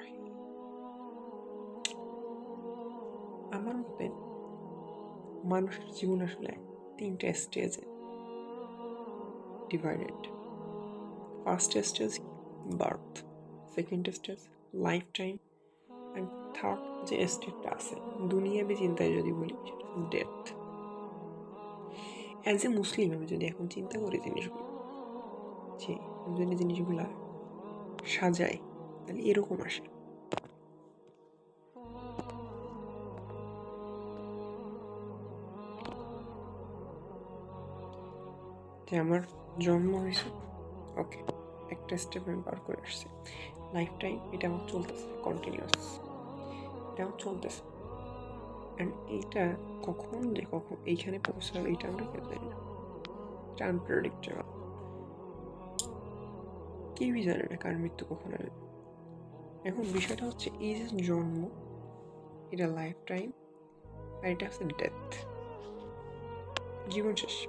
রহিম আমার মতে মানুষের জীবন আসলে তিনটা স্টেজে divided first stage birth second stage life time and third যে স্টেজটা আছে, দুনিয়াবি চিন্তায় যদি বলি ডেথ অ্যাজ এ মুসলিম আমি যদি এখন চিন্তা করি জিনিসগুলো, যে যদি জিনিসগুলা সাজাই তাহলে এরকম আসে। যে আমার জন্ম হয়েছে, ওকে, একটা স্টেপ আমি পার করে আসছি। লাইফ টাইম এটা আমার চলতেছে কন্টিনিউয়াস এটা আমার চলতেছে। অ্যান্ড এইটা কখন যে কখন, এইখানে পৌঁছাবে এইটা আমরা কেউ জানি না। এটা আনপ্রেডিক্টেবল কেউই জানে না কার মৃত্যু কখন আসবে এখন বিষয়টা হচ্ছে, এই যে জন্ম, এটা লাইফ টাইম আর এটা হচ্ছে ডেথ জীবন শেষ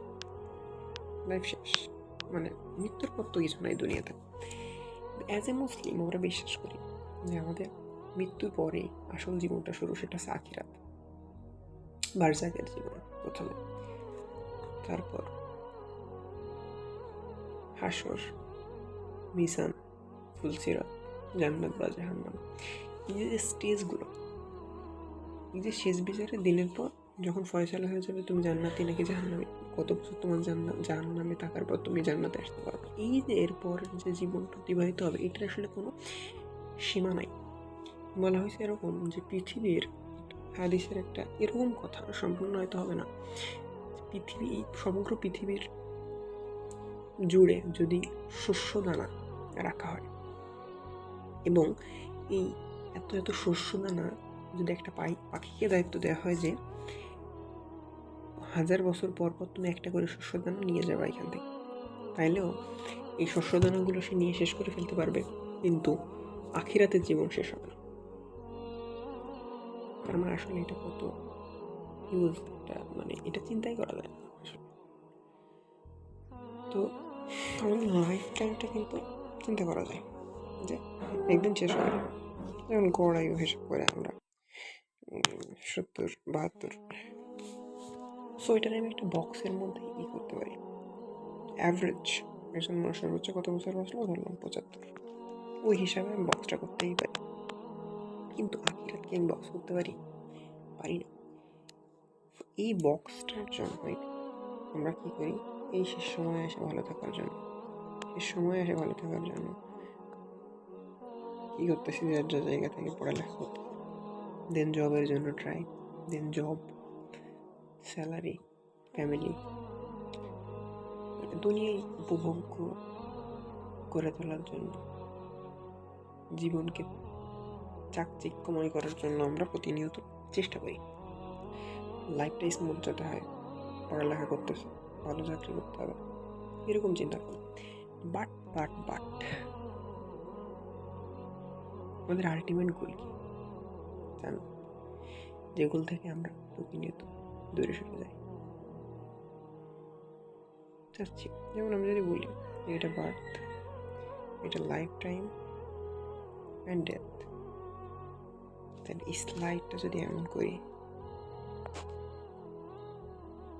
লাইফ শেষ মানে মৃত্যুর পর তো কিছু নাই দুনিয়াতে। অ্যাজ এ মুসলিম আমরা বিশ্বাস করি যে আমাদের মৃত্যুর পরে আসল জীবনটা শুরু সেটা হচ্ছে আখিরাত বারজাকের জীবন প্রথমে। তারপর হাসর মিসান ফুলসিরাত। জান্নাত বা জাহান্নাম। এই যে স্টেজগুলো এই যে শেষ বিচারে দিনের পর যখন ফয়সালা হয়ে যাবে, তুমি জান্নাতি নাকি জাহান্নামে? কত বছর তোমার জাহান্নামে থাকার পর তুমি জান্নাতে আসতে পারবে? এই যে এরপর যে জীবনটা অতিবাহিত হবে, এটার আসলে কোনো সীমা নাই। বলা হয়েছে এরকম যে পৃথিবীর হাদিসের একটা এরকম কথা, সম্পূর্ণ হয়তো হবে না। পৃথিবী, সমগ্র পৃথিবীর জুড়ে যদি শস্য দানা রাখা হয় এবং এই এত এত শস্য দানা যদি একটা পাই, পাখিকে দায়িত্ব দেওয়া হয় যে হাজার বছর পর পর তুমি একটা করে শস্যদানা নিয়ে যাবে এখান থেকে। তাইলেও এই শস্য দানাগুলো সে নিয়ে শেষ করে ফেলতে পারবে, কিন্তু আখিরাতের জীবন শেষ হবে না। তার মানে আসলে এটা কত ইউজ একটা মানে এটা চিন্তাই করা যায় না আসলে। তো আমাদের লাইফ টাইমটা কিন্তু চিন্তা করা যায়। যে একদিন শেষ হবে। যেমন গড়াইও হিসাব করে আমরা সত্তর, বাহাত্তর। সো আমি একটা বক্সের মধ্যে ই করতে পারি। অ্যাভারেজ একজন মানুষ সর্বোচ্চ কত বছর বসল? ধরলাম পঁচাত্তর। ওই হিসাবে আমি বক্সটা করতেই পারি। কিন্তু আখিরাতকে আমি বক্স করতে পারি? পারি না। এই বক্সটার জন্যই আমরা কী করি? এই শেষ সময় এসে ভালো থাকার জন্য। শেষ সময় এসে ভালো থাকার জন্য কী করতেছি যার যা জায়গা থেকে পড়ালেখা করতে দেন জবের জন্য try then job salary family দুনিয়ায় উপভোগ্য করে তোলার জন্য। জীবনকে চাকচিক্যময় করার জন্য আমরা প্রতিনিয়ত চেষ্টা করি। লাইফটা স্মুথ যাতে হয়, পড়ালেখা করতেছে ভালো চাকরি করতে হবে, এরকম চিন্তা করি। বাট বাট বাট আমাদের আলটিমেট গোল কি? জানো? যে গোল থেকে আমরা প্রতিনিয়ত দূরে সরে যাই। চাচ্ছি যেমন আমি যদি বলি, এটা বার্থ এটা লাইফ টাইম অ্যান্ড ডেথ তাহলে স্লাইডটা যদি এমন করি,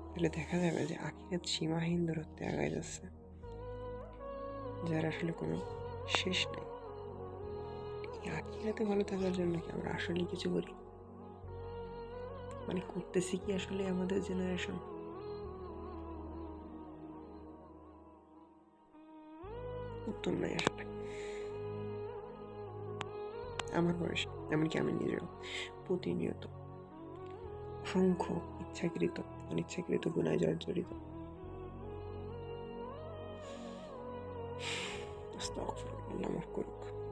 তাহলে দেখা যাবে যে আখিরাত সীমাহীন দূরত্বে আগায় যাচ্ছে। যার আসলে কোনো শেষ নেই। আখিরাতে ভালো থাকার জন্য কি আমরা আসলে কিছু করি? মানে করতেছি কি আসলে আমাদের জেনারেশন উত্তর নাই আসলে। আমার বয়স, এমনকি আমি নিজেও প্রতিনিয়ত অসংখ্য ইচ্ছাকৃত, অনিচ্ছাকৃত গুণায় জর্জরিত। মাফ করুক।